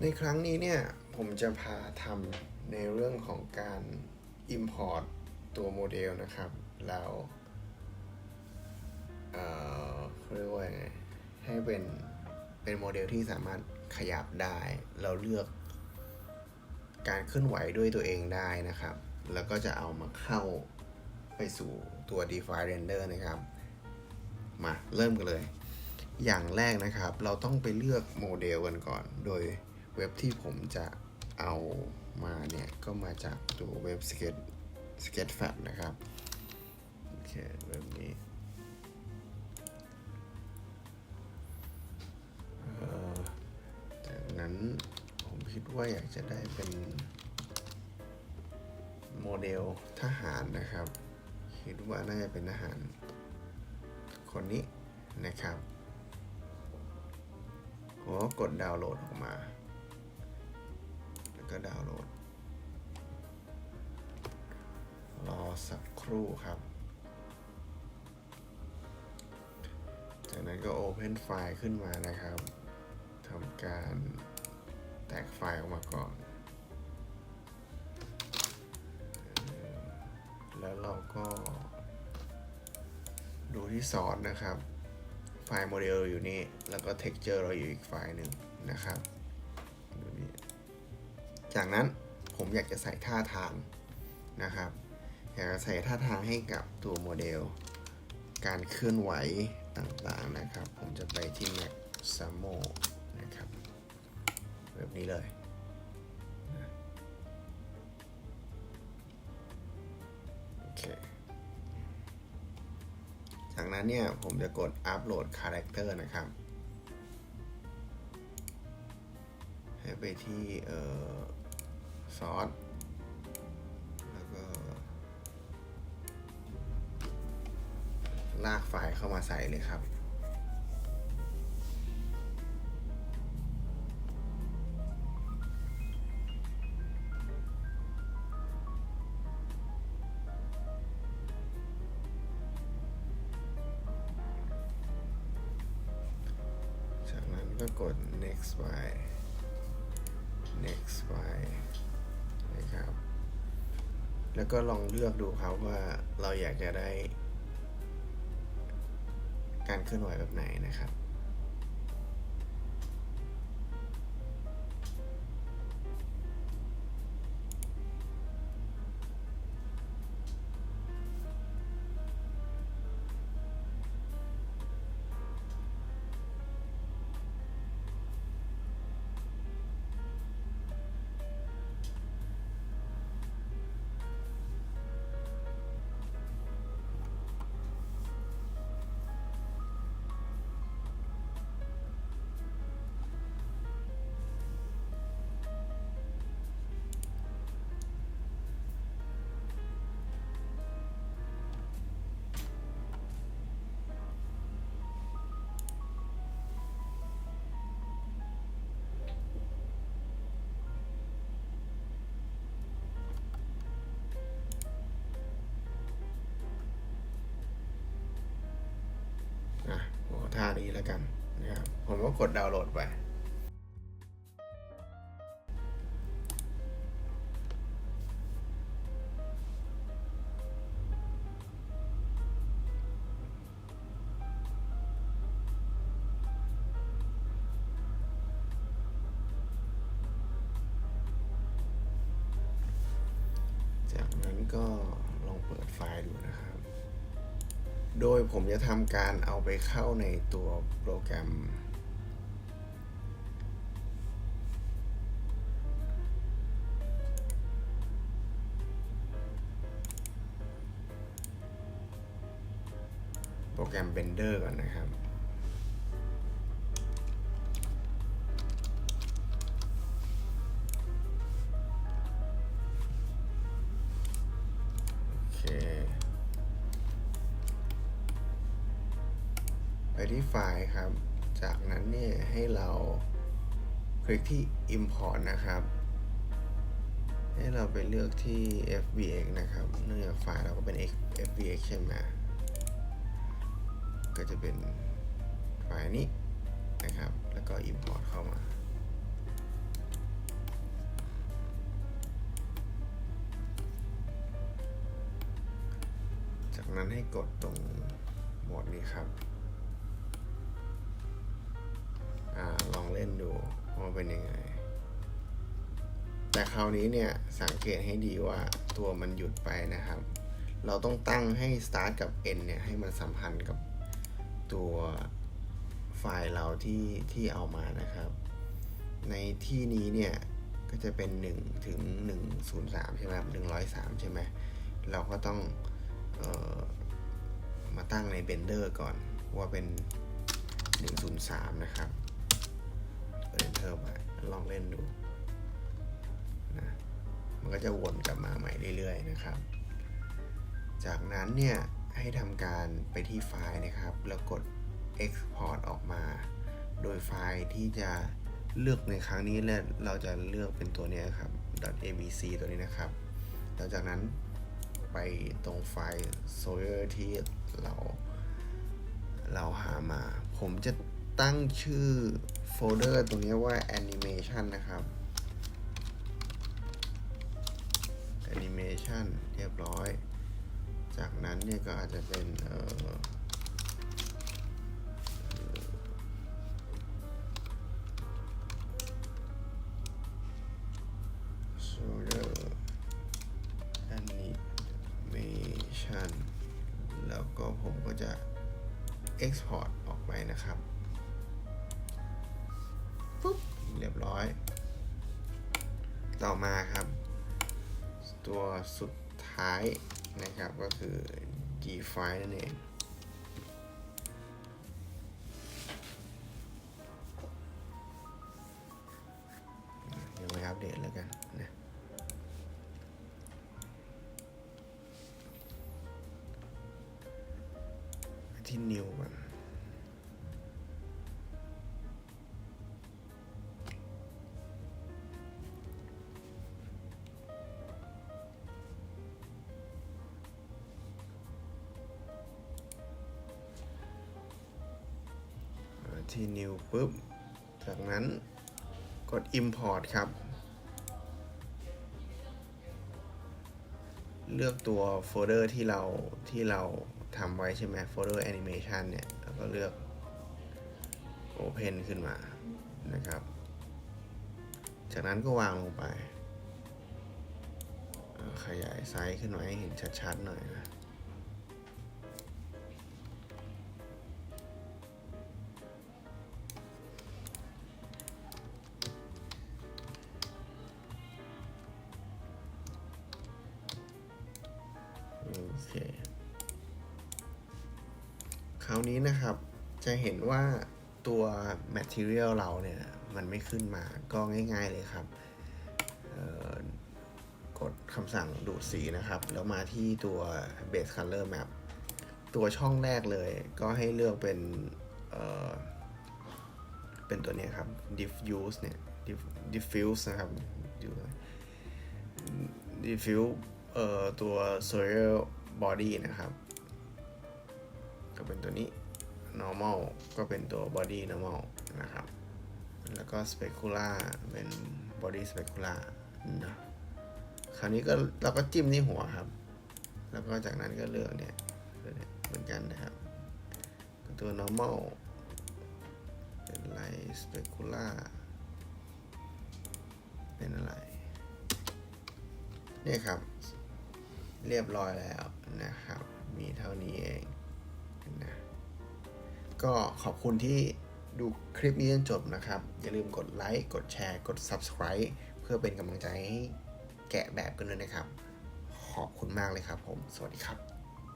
ในครั้งนี้เนี่ยผมจะพาทำในเรื่องของการ Import ตัวโมเดลนะครับ แล้วเอ่อเขาเรียกว่าไงให้เป็นเป็นโมเดลที่สามารถขยับได้ เราเลือกการเคลื่อนไหวด้วยตัวเองได้นะครับ แล้วก็จะเอามาเข้าไปสู่ตัว DeFi Render นะครับ มาเริ่มกันเลย อย่างแรกนะครับ เราต้องไปเลือกโมเดลกันก่อน โดย เว็บที่ผมจะเอามาเนี่ย ก็มาจากตัวเว็บ Sketch Sketchfab นะครับ โอเคเว็บนี้จากนั้นผมคิดว่าอยากจะได้เป็นโมเดลทหารนะครับ คิดว่าน่าจะเป็นทหาร คนนี้นะครับผมก็กดดาวน์โหลดออกมา แล้วก็ดาวน์โหลด รอสักครู่ครับ จากนั้นก็ Open ไฟล์ขึ้นมานะครับทำการแตกไฟล์ออกมาก่อน แล้วเราก็ดูที่ซอสนะครับ ไฟล์โมเดลอยู่นี่ แล้วก็ texture เราอยู่อีกไฟล์หนึ่งนะครับ จากนั้นผมอยากจะใส่ท่าทางนะครับ อยากจะใส่ท่าทางให้กับตัวโมเดล การเคลื่อนไหวต่างๆนะครับ ผมจะไปที่ Max Samo นะครับแบบนี้เลยโอเคจากนั้นเนี่ยผมจะกดอัปโหลดคาแรคเตอร์นะครับให้ไปที่เอ่อ อสแล้วก็ ลากไฟล์เข้ามาใส่เลยครับ จากนั้นก็กด next ไว้ next ไว้ นะครับ แล้วก็ลองเลือกดูครับว่าเราอยากจะได้ การเคลื่อนไหวแบบไหนนะครับ ท่านี้แล้วกันนะครับผมก็กดดาวน์โหลดไปจากนั้นก็ โดยผมจะทำการเอาไปเข้าในตัวโปรแกรม โปรแกรม Blender ก่อนนะครับ ครับ จากนั้นเนี่ยให้เราคลิกที่ import นะครับ ให้เราไปเลือกที่ fbx นะครับเนื่องจากไฟล์เราก็เป็น fbx ใช่ไหมก็จะเป็นไฟล์นี้นะครับ แล้วก็ import เข้ามาจากนั้นให้กดตรงโหมดนี้ครับ ว่าเป็นยังไง แต่คราวนี้เนี่ยสังเกตให้ดีว่าตัวมันหยุดไปนะครับ เราต้องตั้งให้ start กับ end เนี่ยให้มันสัมพันธ์กับตัวไฟล์เราที่ที่เอามานะครับ ในที่นี้เนี่ยก็จะเป็น 1 ถึง 103 ใช่ไหมครับ103 ใช่ไหมเราก็ต้องออมาตั้งใน Blender ก่อนว่าเป็น 103 นะครับ เปิด Enter ไปลองเล่นดูนะมันก็จะวนกลับมาใหม่เรื่อยๆนะครับ จากนั้นเนี่ยให้ทำการไปที่ไฟล์นะครับ แล้วกด Export ออกมา โดยไฟล์ที่จะเลือกในครั้งนี้เนี่ยเราจะเลือกเป็นตัวนี้ครับ .abc ตัวนี้นะครับหลังจากนั้นไปตรงไฟล์ Sawyer ที่เรา เราหามา ผมจะตั้งชื่อ โฟลเดอร์ตรงนี้ว่า animation นะครับ animation เรียบร้อย จากนั้นเนี่ยก็อาจจะเป็นเอ่อ Folder animation แล้วก็ผมก็จะ export ออกไปนะครับ รียบร้อย ต่อมาครับ ตัวสุดท้ายนะครับก็คือ define นั่นเองยังไม่อัปเดตแล้วกันนะที่ new ก่อน new ปุ๊บ จากนั้นกด import ครับ เลือกตัวโฟลเดอร์ที่เราที่เราทำไว้ใช่ไหมโฟลเดอร์ animation เนี่ย แล้วก็เลือก open ขึ้นมานะครับ จากนั้นก็วางลงไป ขยายไซส์ขึ้นมาให้เห็นชัดๆหน่อยนะ นี้นะครับ จะเห็นว่าตัว Material เราเนี่ย มันไม่ขึ้นมาก็ง่าย ๆเลยครับกดคำสั่งดูดสีนะครับ แล้วมาที่ตัว Base Color Map ตัวช่องแรกเลย ก็ให้เลือกเป็นเเป็นตัวนี้ครับ diffuse เนี่ย diffuse นะครับ diffuse ตัว Sawyer body นะครับ ก็เป็นตัวนี้ normal ก็เป็นตัว body normal นะครับ แล้วก็ specular เป็น body specular นะคราวนี้ก็เราก็จิ้มที่หัวครับ แล้วก็จากนั้นก็เลือกเนี่ยเนี่ยเหมือนกันนะครับ ตัว normal เป็นอะไร specular เป็นอะไรเนี่ยครับ เรียบร้อยแล้วนะครับ มีเท่านี้เอง นะก็ขอบคุณที่ดูคลิปนี้จนจบนะครับ อย่าลืมกดไลค์ กดแชร์ กด Subscribe เพื่อเป็นกำลังใจให้แกะแบบกันด้วยนะครับ ขอบคุณมากเลยครับผม สวัสดีครับ